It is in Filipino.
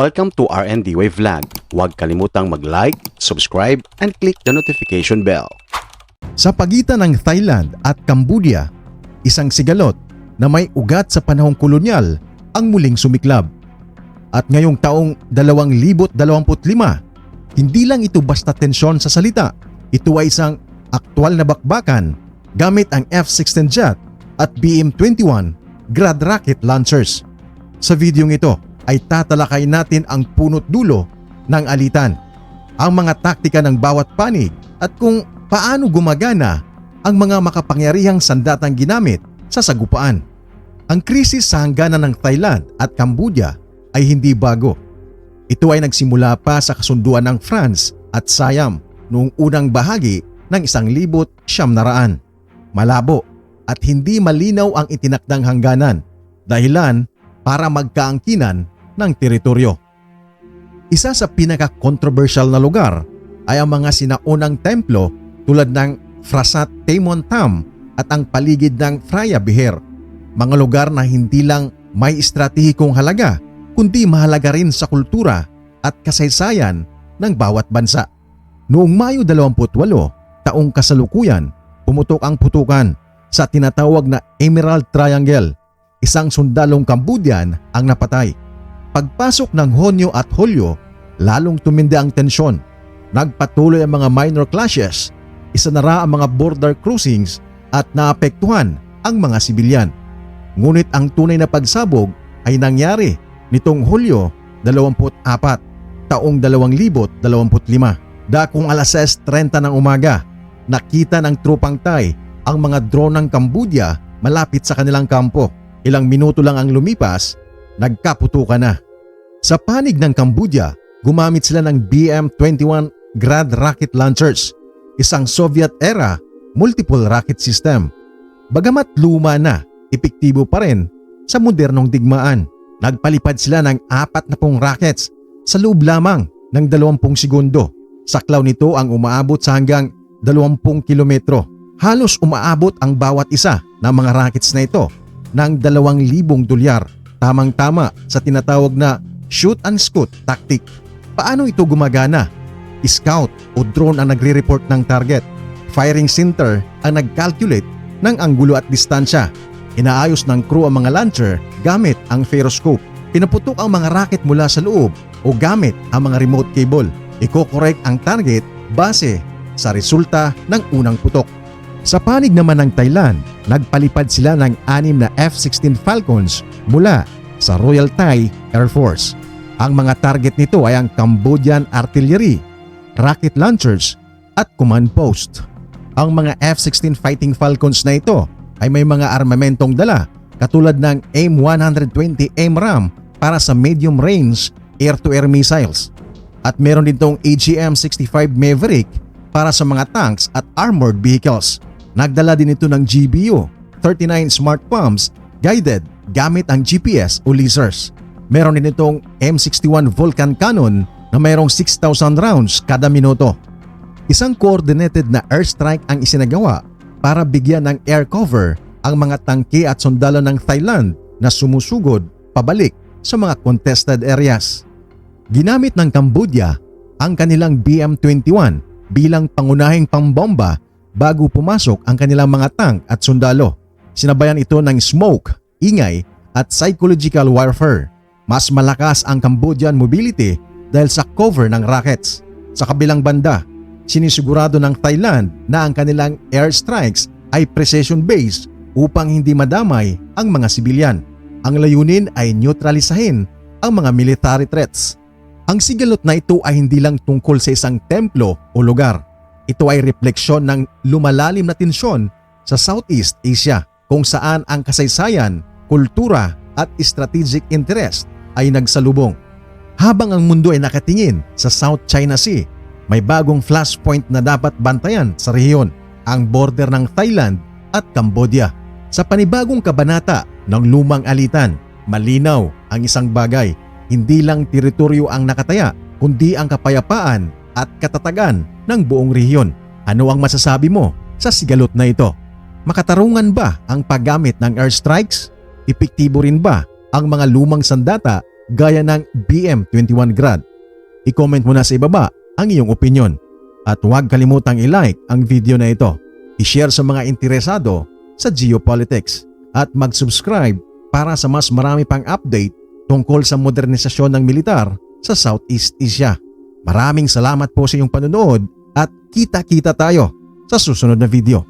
Welcome to RND Wave Vlog. Huwag kalimutang mag-like, subscribe, and click the notification bell. Sa pagitan ng Thailand at Cambodia, isang sigalot na may ugat sa panahong kolonyal ang muling sumiklab. At ngayong taong 2025, hindi lang ito basta tensyon sa salita. Ito ay isang aktwal na bakbakan gamit ang F-16 jet at BM-21 Grad rocket launchers. Sa videong ito ay tatalakay natin ang punot dulo ng alitan, ang mga taktika ng bawat panig at kung paano gumagana ang mga makapangyarihang sandatang ginamit sa sagupaan. Ang krisis sa hangganan ng Thailand at Cambodia ay hindi bago. Ito ay nagsimula pa sa kasunduan ng France at Siam noong unang bahagi ng isang libot siyam na raan. Malabo at hindi malinaw ang itinakdang hangganan dahilan para magkaangkinan ng teritoryo. Isa sa pinaka-controversial na lugar ay ang mga sinaunang templo tulad ng Frasat Temon Tam at ang paligid ng Freya Beher. Mga lugar na hindi lang may estratehikong halaga kundi mahalaga rin sa kultura at kasaysayan ng bawat bansa. Noong Mayo 28, taong kasalukuyan, pumutok ang putukan sa tinatawag na Emerald Triangle. Isang sundalong Cambodian ang napatay. Pagpasok ng Honyo at Hulyo, lalong tumindi ang tensyon. Nagpatuloy ang mga minor clashes, isa na ra ang mga border crossings at naapektuhan ang mga sibilyan. Ngunit ang tunay na pagsabog ay nangyari nitong Hulyo 24, taong 2025. Dakong alas 6.30 ng umaga, nakita ng trupang Thai ang mga drone ng Cambodia malapit sa kanilang kampo. Ilang minuto lang ang lumipas, nagkaputukan na. Sa panig ng Cambodia, gumamit sila ng BM-21 Grad rocket launchers, isang Soviet-era multiple rocket system. Bagamat luma na, epektibo pa rin sa modernong digmaan. Nagpalipad sila ng apat na pong rockets sa loob lamang ng 20 segundo. Saklaw nito ang umaabot sa hanggang 20 kilometro. Halos umaabot ang bawat isa ng mga rockets na ito ng 2,000 dolyar. Tamang-tama sa tinatawag na shoot and scoot tactic. Paano ito gumagana? Scout o drone ang nagre-report ng target. Firing center ang nag-calculate ng anggulo at distansya. Inaayos ng crew ang mga launcher gamit ang ferroscope. Pinaputok ang mga rocket mula sa loob o gamit ang mga remote cable. Iko-correct ang target base sa resulta ng unang putok. Sa panig naman ng Thailand, nagpalipad sila ng anim na F-16 Falcons mula sa Royal Thai Air Force. Ang mga target nito ay ang Cambodian Artillery, rocket launchers at command post. Ang mga F-16 Fighting Falcons na ito ay may mga armamentong dala katulad ng AIM-120 AIMRAM para sa medium range air-to-air missiles. At meron din tong AGM-65 Maverick para sa mga tanks at armored vehicles. Nagdala din ito ng GBU, 39 smart bombs guided gamit ang GPS o lasers. Meron din itong M61 Vulcan cannon na mayroong 6,000 rounds kada minuto. Isang coordinated na airstrike ang isinagawa para bigyan ng air cover ang mga tangke at sundalo ng Thailand na sumusugod pabalik sa mga contested areas. Ginamit ng Cambodia ang kanilang BM-21 bilang pangunahing pambomba bago pumasok ang kanilang mga tank at sundalo. Sinabayan ito ng smoke, ingay at psychological warfare. Mas malakas ang Cambodian mobility dahil sa cover ng rockets. Sa kabilang banda, sinisigurado ng Thailand na ang kanilang airstrikes ay precision-based upang hindi madamay ang mga sibilyan. Ang layunin ay neutralisahin ang mga military threats. Ang sigalot na ito ay hindi lang tungkol sa isang templo o lugar. Ito ay refleksyon ng lumalalim na tensyon sa Southeast Asia kung saan ang kasaysayan, kultura at strategic interest ay nagsalubong. Habang ang mundo ay nakatingin sa South China Sea, may bagong flashpoint na dapat bantayan sa rehiyon, ang border ng Thailand at Cambodia. Sa panibagong kabanata ng lumang alitan, malinaw ang isang bagay. Hindi lang teritoryo ang nakataya, kundi ang kapayapaan at katatagan ng buong rehiyon. Ano ang masasabi mo sa sigalot na ito? Makatarungan ba ang paggamit ng airstrikes? Epektibo rin ba ang mga lumang sandata gaya ng BM21 Grad. I-comment mo na sa ibaba ang iyong opinion. At huwag kalimutang i-like ang video na ito. I-share sa mga interesado sa geopolitics at mag-subscribe para sa mas marami pang update tungkol sa modernisasyon ng militar sa Southeast Asia. Maraming salamat po sa iyong panonood at kita-kita tayo sa susunod na video.